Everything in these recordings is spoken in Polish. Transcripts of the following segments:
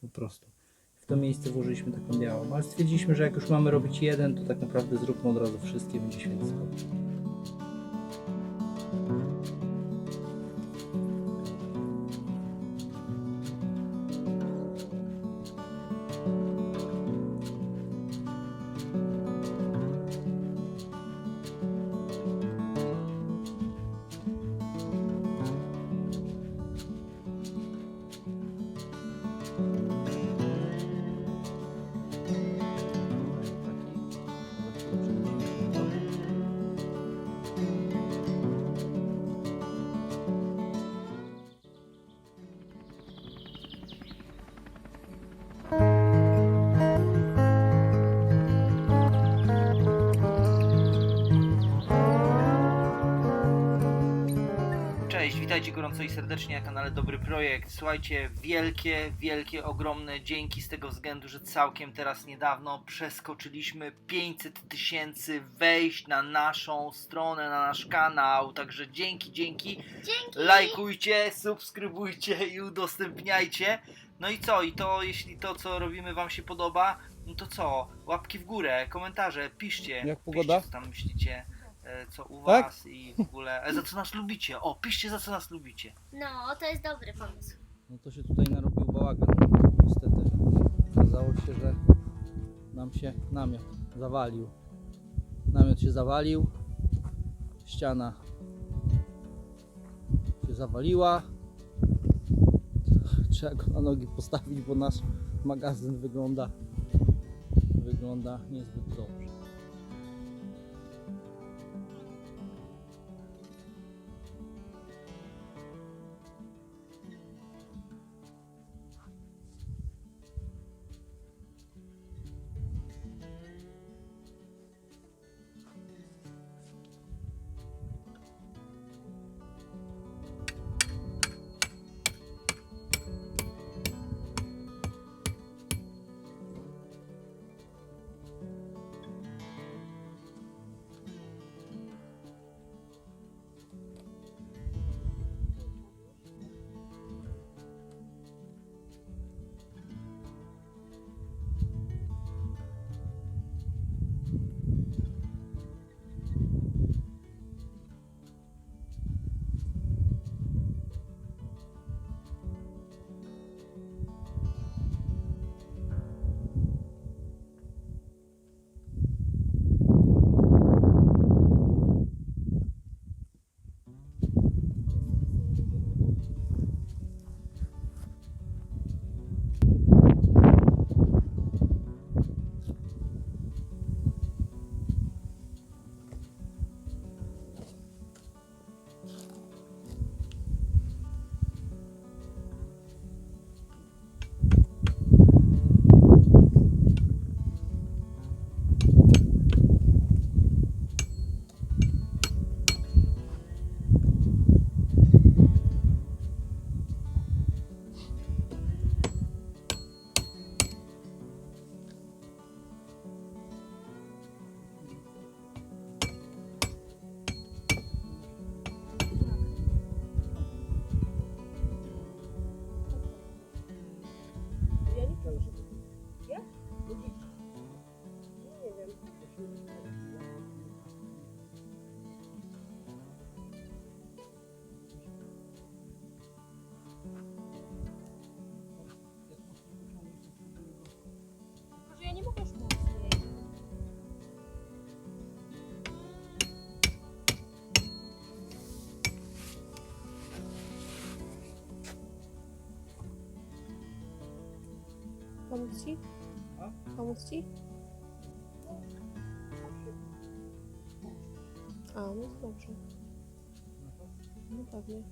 Po prostu. W to miejsce włożyliśmy taką białą. Ale stwierdziliśmy, że jak już mamy robić jeden, to tak naprawdę zróbmy od razu wszystkie, będzie świetnie. Cześć, witajcie gorąco i serdecznie na kanale Dobry Projekt. Słuchajcie, wielkie, wielkie, ogromne dzięki z tego względu, że całkiem teraz niedawno przeskoczyliśmy 500 tysięcy wejść na naszą stronę, na nasz kanał. Także dzięki, dzięki. Dzięki. Lajkujcie, subskrybujcie i udostępniajcie. No i co? I to, jeśli to, co robimy, Wam się podoba, no to co? Łapki w górę, komentarze, piszcie. Jak pogoda? Piszcie, co tam myślicie, co u Tak? Was i w ogóle. E, za co nas lubicie? O, piszcie, za co nas lubicie. No, to jest dobry pomysł. No to się tutaj narobił bałagan. Niestety. Okazało się, że nam się namiot zawalił. Namiot się zawalił. Ściana się zawaliła. Trzeba go na nogi postawić, bo nasz magazyn wygląda wygląda niezbyt dobrze. Pomóc ci? A? Pomóc ci? A, no to dobrze. No pewnie.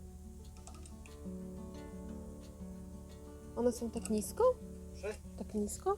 One są tak nisko? Tak nisko?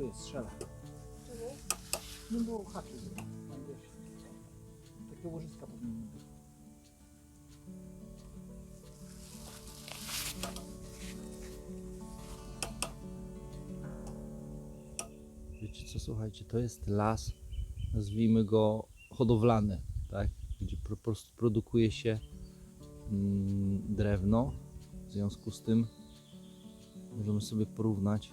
Tu jest strzela. Czemu? No bo haczyk. Tam wiesz. Takie łożyska powinny być. Wiecie co, słuchajcie, to jest las, nazwijmy go hodowlany, tak? Gdzie po prostu produkuje się mm, drewno. W związku z tym możemy sobie porównać,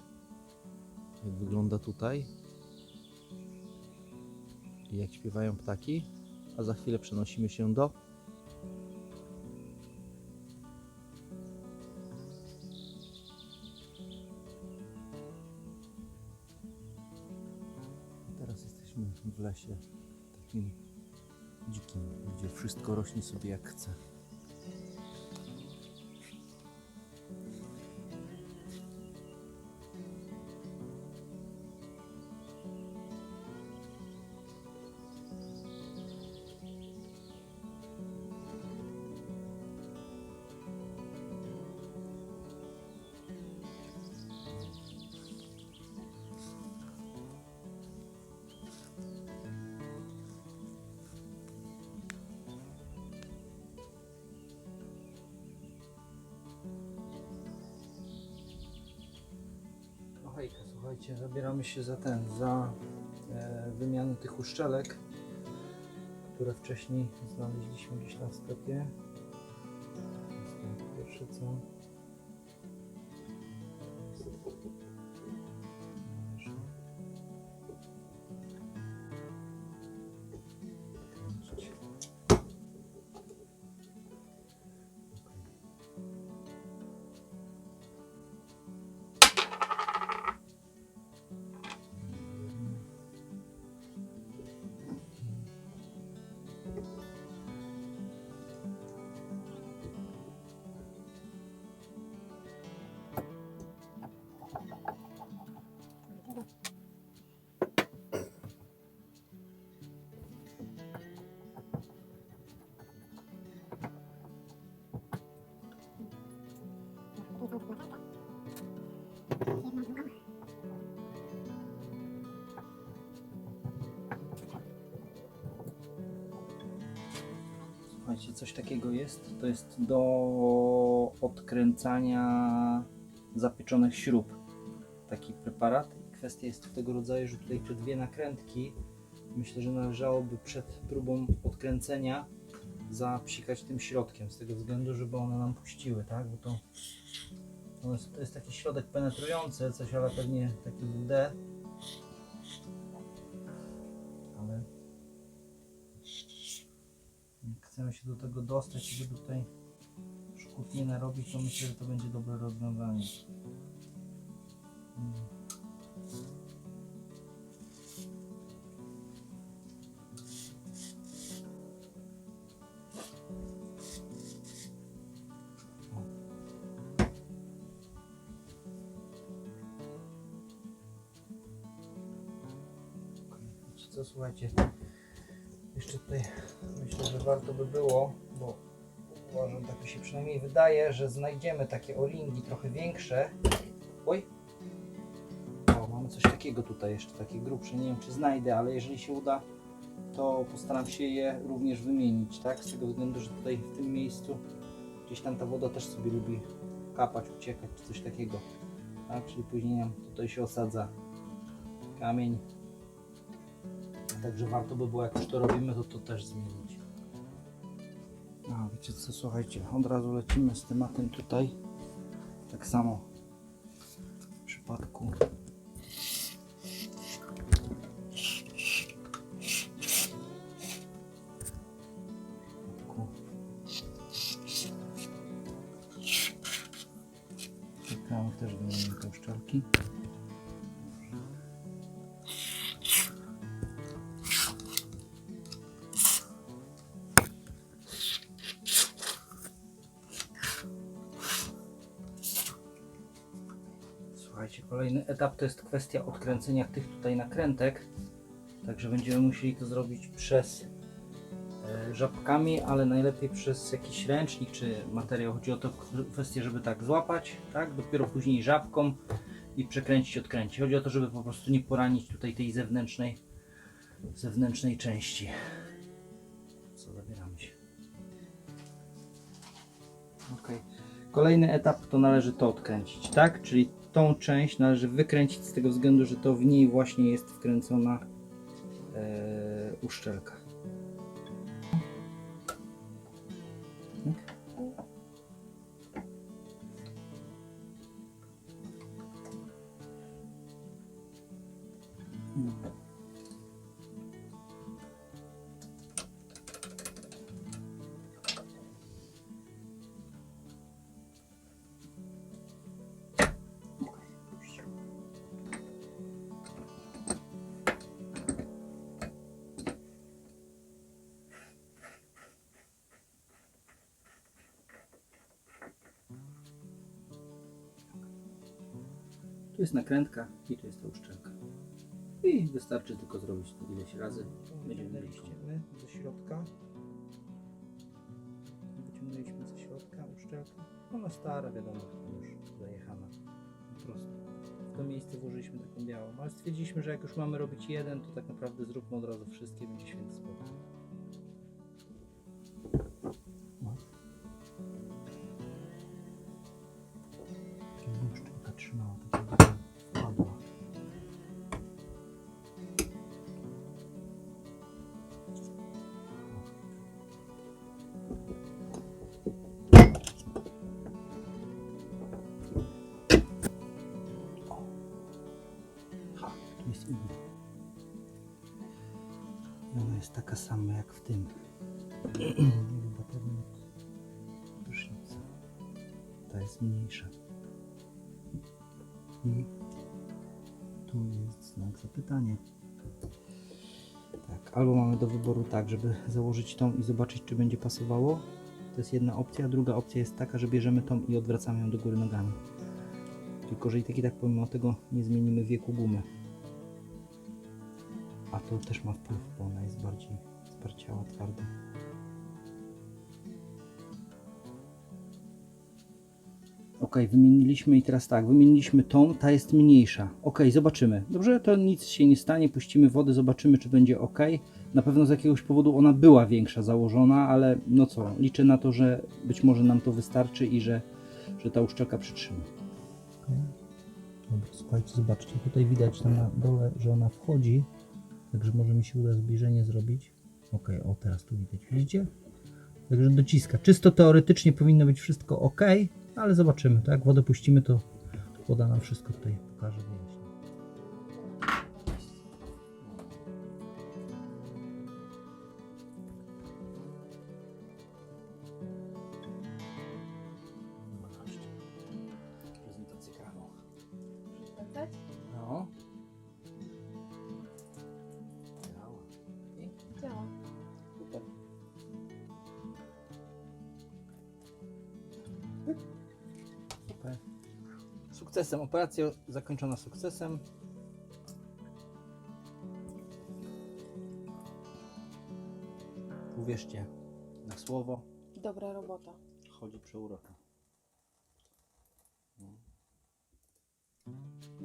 jak wygląda tutaj i jak śpiewają ptaki, a za chwilę przenosimy się do Teraz jesteśmy w lesie takim dzikim, gdzie wszystko rośnie sobie jak chce. Hejka, słuchajcie, zabieramy się za ten, za e, wymianę tych uszczelek, które wcześniej znaleźliśmy gdzieś na sklepie. Pierwsze co. Słuchajcie, coś takiego jest. To jest do odkręcania zapieczonych śrub. Taki preparat. Kwestia jest tego rodzaju, że tutaj te dwie nakrętki myślę, że należałoby przed próbą odkręcenia zapsikać tym środkiem, z tego względu, żeby one nam puściły, tak? Bo to, to, jest, to jest taki środek penetrujący, coś ale pewnie taki WD. Ale chcemy się do tego dostać i żeby tutaj szkód nie narobić, to myślę, że to będzie dobre rozwiązanie. Co, słuchajcie, jeszcze tutaj myślę, że warto by było, bo uważam, tak mi się przynajmniej wydaje, że znajdziemy takie o-ringi trochę większe. Oj! O, mamy coś takiego tutaj jeszcze, takie grubsze, nie wiem czy znajdę, ale jeżeli się uda, to postaram się je również wymienić, tak? Z tego względu, że tutaj w tym miejscu gdzieś tam ta woda też sobie lubi kapać, uciekać, czy coś takiego. Tak? Czyli później tutaj się osadza kamień. Także warto by było, jak już to robimy, to to też zmienić. A wiecie co, słuchajcie, od razu lecimy z tematem tutaj. Tak samo w przypadku Czekamy też wymienimy te uszczelki. Słuchajcie, kolejny etap to jest kwestia odkręcenia tych tutaj nakrętek. Także będziemy musieli to zrobić przez e, żabkami, ale najlepiej przez jakiś ręcznik czy materiał. Chodzi o to kwestię, żeby tak złapać, tak? Dopiero później żabką i przekręcić, odkręcić. Chodzi o to, żeby po prostu nie poranić tutaj tej zewnętrznej, zewnętrznej części. Co, zabieramy się. Ok. Kolejny etap to należy to odkręcić, tak? Czyli tą część należy wykręcić z tego względu, że to w niej właśnie jest wkręcona e, uszczelka. Tu jest nakrętka i tu jest ta uszczelka. I wystarczy tylko zrobić to ileś razy. Będziemy mieli ściemy ze środka. Wyciągnęliśmy ze środka uszczelkę. Ona stara, wiadomo, już zajechana. Po prostu. W to miejsce włożyliśmy taką białą. Ale stwierdziliśmy, że jak już mamy robić jeden, to tak naprawdę zróbmy od razu wszystkie, będzie święty spokój. Żeby uszczelka trzymała, taka sama jak w tym. Chyba pewnie od prysznica. Ta jest mniejsza. I tu jest znak zapytania. Tak, albo mamy do wyboru tak, żeby założyć tą i zobaczyć, czy będzie pasowało. To jest jedna opcja. Druga opcja jest taka, że bierzemy tą i odwracamy ją do góry nogami. Tylko, że i tak i tak pomimo tego nie zmienimy wieku gumy. A to też ma wpływ, bo ona jest bardziej sparciała, twarda. Ok, wymieniliśmy i teraz tak, wymieniliśmy tą, ta jest mniejsza. Ok, zobaczymy. Dobrze, to nic się nie stanie, puścimy wodę, zobaczymy, czy będzie ok. Na pewno z jakiegoś powodu ona była większa założona, ale no co, liczę na to, że być może nam to wystarczy i że, że ta uszczelka przytrzyma. Dobra, słuchajcie, zobaczcie, tutaj widać tam na dole, że ona wchodzi, także może mi się uda zbliżenie zrobić. Ok, o teraz tu widać, widzicie? Także dociska. Czysto teoretycznie powinno być wszystko ok, ale zobaczymy, tak? Wodę puścimy, to woda nam wszystko tutaj pokaże, Sukcesem. Operacja zakończona sukcesem. Uwierzcie na słowo, Dobra robota. chodzi przeuroka. No.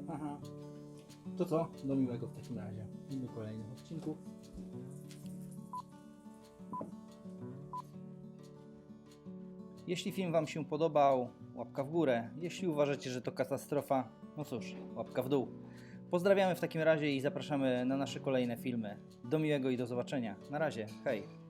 Aha. To co? Do miłego w takim razie. I do kolejnych odcinków. Jeśli film Wam się podobał, łapka w górę. Jeśli uważacie, że to katastrofa, no cóż, łapka w dół. Pozdrawiamy w takim razie i zapraszamy na nasze kolejne filmy. Do miłego i do zobaczenia. Na razie, hej!